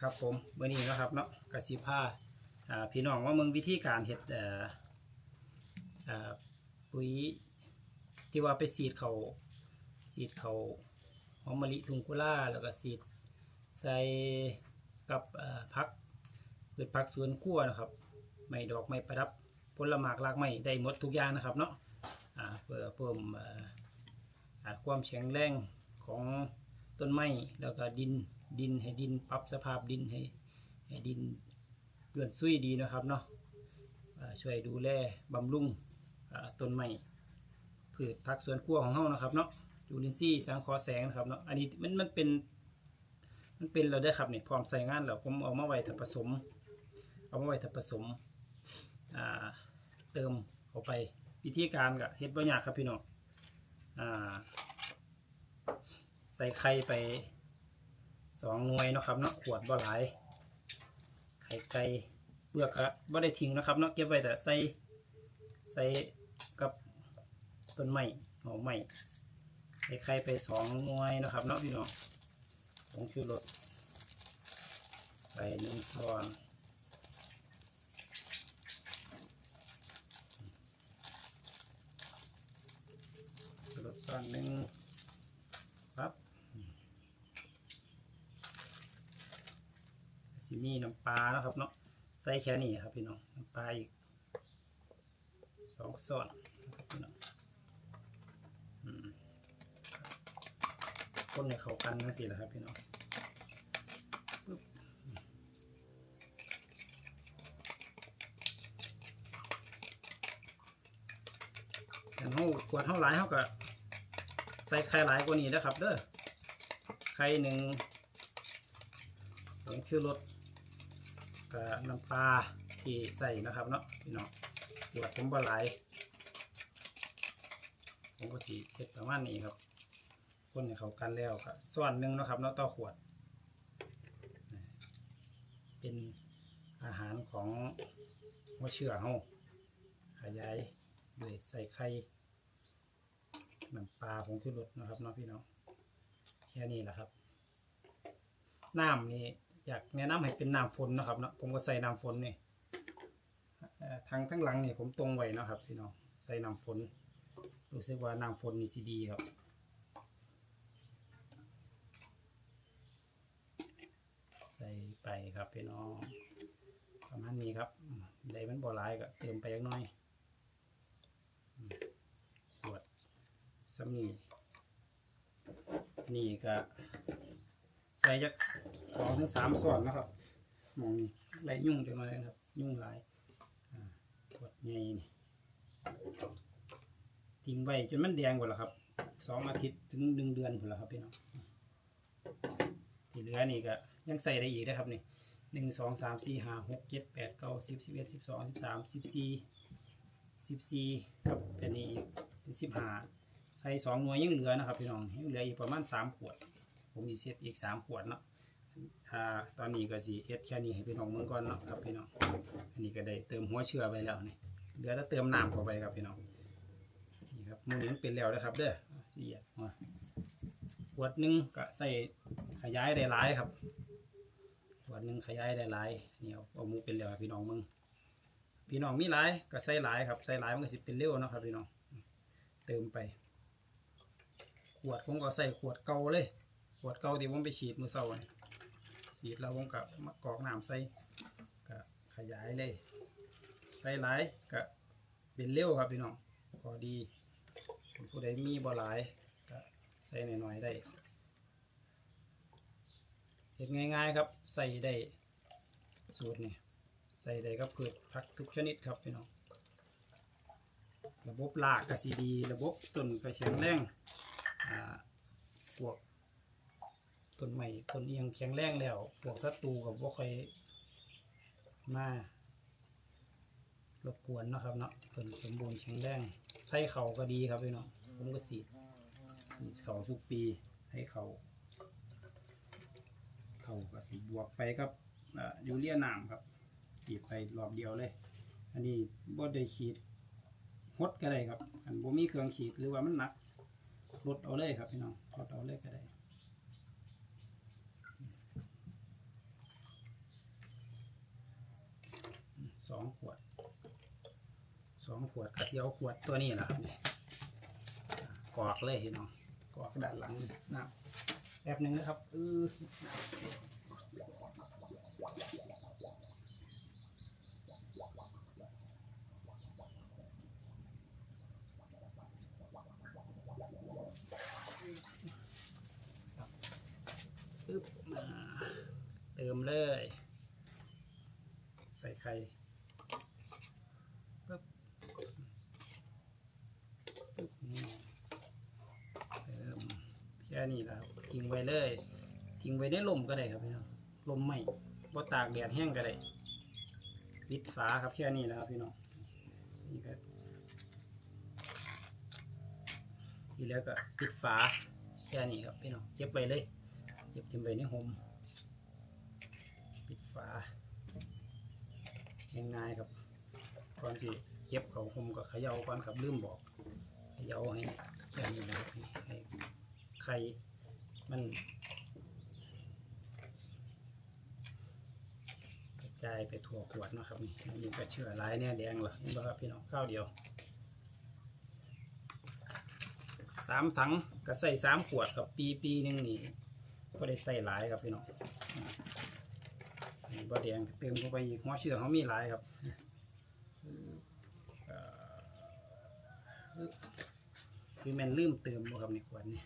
ครับผมเมื่อนี้นะครับเนาะกสิผ้าพี่น้องว่ามึงวิธีการเห็ดปุ๋ยที่ว่าไปสีดเขาสีดเขาหอมมะลิทุงกุล่าแล้วก็สีดใส่กับเอ่อพักพืชพักสวนครัวนะครับไม่ดอกไม่ประดับผลหมากรากไม้ได้หมดทุกอย่างนะครับเนาะเพื่อเพิ่มความแข็งแรงของต้นไม้แล้วก็ดิน ดินให้ดินปรับสภาพดินให้ให้ดินเลื่อนซุยดีนะครับเนาะช่วยดูแลบำรุงต้นไม้พืชผักสวนครัวของเฮานะครับเนาะจุลินทรีย์สังคราะห์แสงนะครับเนาะอันนี้มันมันเป็นมันเป็นเราได้ครับเนี่พร้อมใส่งานแล้วผมเอามาไว้ถ้าผสม เอามาไว้ถ้าผสมเติมเข้าไปวิธีการก็เฮ็ดบ่ยากครับพี่น้องใส่ไข่ไป สองหน่วยนะครับเนาะขวดบ่หลาย ไข่ไก่เปลือกก็บ่ได้ทิ้งนะครับเนาะเก็บไว้แต่ใส่ใส่กับต้นไม้หอมไม้ใส่ไข่ไปสองหน่วยนะครับเนาะพี่น้องผงชูรสใส่หนึ่งช้อนรสซ้อนหนึ่งครับสิ มีน้ำปลาแล้วครับเนาะใส่แค่นี้ครับพี่น้องน้ำปลาอีกสองซ้อนนะครับพี่น้องคนในเขากันนั่นสิแหละครับพี่น้องปึ๊บแต่เขาขวดเท่าหลายเขาก็ใส่ไข่หลายกว่านี้นะครับเด้อไข่หนึ่งผงชูรส กับน้ำปลาที่ใส่นะครับเนาะพี่น้องขวดผมบหลายผมก็สีเฮ็ดประมาณนี้ครับ คนให้เขากันแล้วก็ส่วนหนึ่งนะครับเนาะต่อขวด เป็นอาหารของหัวเชื่อเฮาขยายด้วยใส่ไข่น้ำปลาผงชูรสนะครับเนาะพี่น้องแค่นี้แหละครับ น้ำนี่ อยากแนะนำให้เป็นน้ำฝนนะครับเนาะผมก็ใส่น้ำฝนนี่เอ่อทางทั้งหลังนี่ผมตรงไว้นะครับพี่น้องใส่น้ำฝนรู้สึกว่าน้ำฝนนี่สีดีครับใส่ไปครับพี่น้องประมาณนี้ครับอืมได้มันบ่หลายก็เติมไปอีกน่อยอืมขวดสำนีนี่ก็ ส่ยักสองถึงสามส่วนนะครับมองนี้ไหลยุ่งจังเลยนะครับ ยุ่งหลายอ่าขวดใหญ่นี่ทิ้งไว้จนมันแดงหมดแล้วครับสองอาทิตย์ถึงหนึ่งเดือนหมดแล้วครับพี่น้องที่เหลือนี่ก็ยังใส่ได้อีกนะครับนี่หนึ่งสองสามสี่ห้าหกเจ็ดแปดเก้าสิบสิบเอ็ดสิบสองสิบสามสิบสี่สิบสี่กับอันนี้อีกเป็นสิบห้าใส่สองหน่วยยังเหลือนะครับพี่น้องยังเหลืออีกประมาณสามขวด ผมมีเซตอีกสามขวดเนาะถ้าตอนนี้ก็สิเฮ็ดแค่นี้ให้พี่น้องเมืองก่อนเนาะครับพี่น้อง อันนี้ก็ได้เติมหัวเชื้อไปแล้วนี่เหลือแต่เติมน้ำเข้าไปครับพี่น้อง นี่ครับมือนี้มันเป็นแล้วนะครับ เด้อละเอียดมาขวดหนึ่งก็ใส่ขยายได้หลายครับขวดหนึ่งขยายได้หลายนี่เอาเอาหมูเป็นแล้วพี่น้องมึง พี่น้องมีหลายก็ใส่หลายครับใส่หลายมันก็สิเป็นเร็วเนาะครับพี่น้อง เติมไป ขวดผมก็ใส่ขวดเก่าเลย ขวดเก่าที่ผมไปฉีดมือเสาร์นี่ฉีดแล้วผมก็มากรอกน้ำใส่ก็ขยายเลย ใส่หลายก็เป็นเร็วครับพี่น้องพอดีผู้ใดมีบ่หลายก็ใส่หน่อยๆได้เห็ดง่ายๆครับใส่ได้สูตรนี่ใส่ได้กับพืชผักทุกชนิดครับพี่น้องระบบรากก็สีดี ระบบต้นก็แข็งแรงอ่าพวก ต้นใหม่ต้นเอียงแข็งแรงแล้วพวกศัตรูกับว่าค่อยมารบกวนเนาะครับเนาะต้นสมบูรณ์แข็งแรงใส่เข่าก็ดีครับพี่น้องผมก็สีสีเขาทุกปีให้เขาเขาก็สีบวกไปกับอ่ายูเรียน้ำครับสีดไปรอบเดียวเลย อันนี้บ่ได้ขีดหดก็ได้ครับ อันบ่มีเครื่องฉีดหรือว่ามันหนักลดเอาเลยครับพี่น้องลดเอาเลยก็ได้ สองขวดสองขวดกระเซียวขวดตัวนี้แหละครับนี่กรอกเลยพี่น้องกรอกด้านหลังนี่น้ำแป๊บหนึ่งนะครับอือปึ๊บมาเติมเลย ใส่ไข่ปึ๊บปึ๊บนี่เติมแค่ นี้และครับทิ้งไว้เลย ทิ้งไว้ในลมก็ได้ครับพี่น้องลมไหม่บ่ตากแดดแห้งก็ได้ปิดฝาครับแค่นี้แหละครับพี่น้องนี่ก็ทีแล้วก็ปิดฝาแค่นี้ครับพี่น้องเก็บไว้เลยเก็บทิ้งไว้ในห่มปิดฝาง่ายๆครับก่อนที่เก็บเขาผมก็เขย่าก่อนครับลืมบอกเขย่าให้แค่นี้นะครับให้ ไข่มันกระจายไปทั่วขวดเนาะครับนี่อันนี่ก็เชื่อหลายเนี่ยแดงเหรอเห็นป่ะครับพี่น้องข้าวเดียวสามถังก็ใส่สามขวดครับปีปีหนึงนี่ก็ได้ใส่หลายครับพี่น้องนี่บ่แดงเติมเข้าไปอีกหัวเชื่อเขามีหลายครับเอ่อคือแมนลืมเติมบ่ครับในขวดนี้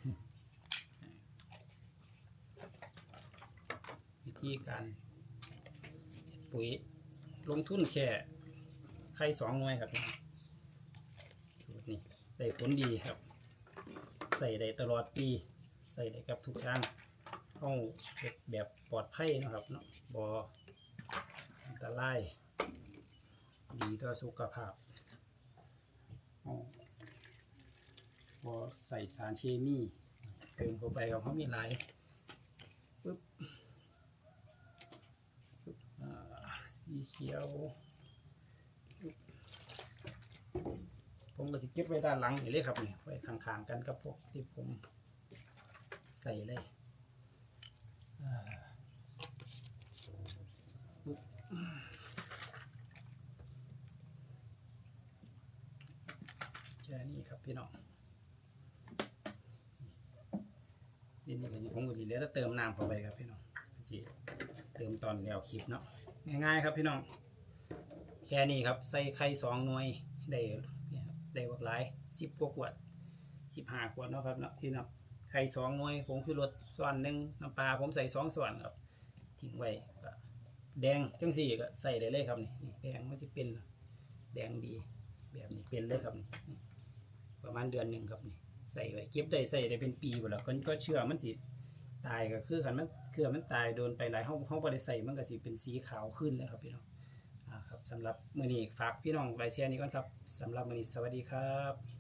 ธีการปุ๋ยลงทุนแค่ไข่สองหน่วยครับสูตรนี้ได้ผลดีครับ ใส่ได้ตลอดปี ใส่ได้กับทุกอย่างเข้าแบบปลอดภัยนะครับเนาะบอันตรายดีต่อสุขภาพอาบอใส่สารเคมีเติมเข้าไปกับเขามีหลายปึ๊บปึ๊บอ่า สีเขียว ผมก็จะเก็บไว้ด้านหลังนี่เลยครับนี่ไว้ข้างๆกันกับพวกที่ผมใส่เลยแค่นี้ครับพี่น้องนี่นี่ก็สิผมก็สิเหลือแต่เติมน้ำเข้าไปครับพี่น้องเติมตอนแล้วคลิปเนาะ ง่ายๆครับพี่น้อง แค่นี้ครับ ใส่ไข่สองหน่วยได้ได้บักหลายสิบกว่าขวดสิบห้าขวดเนาะครับเนาะที่นับไข่สองหน่วยผงคือรสส่วนหนึ่งน้ำปลาผมใส่สองส่วนครับทิ้งไว้ก็แดงจังสี่ก็ใส่ได้เลยครับนี่แดงมันจะเป็นแดงดีแบบนี้เป็นเลยครับนี่ประมาณเดือนหนึ่งครับนี่ใส่ไว้เก็บได้ใส่ได้เป็นปีหมดแล้วคนก็เชื่อมันสิ ตายก็คือขันมันเครือมันตายโดนไปหลายห้องห้องบริใส่มันก็สิเป็นสีขาวขึ้นเลยครับพี่น้องอ่าครับสำหรับมือนี้ฝากพี่น้องไว้แชร์นี้ก่อนครับสำหรับมือนี้สวัสดีครับ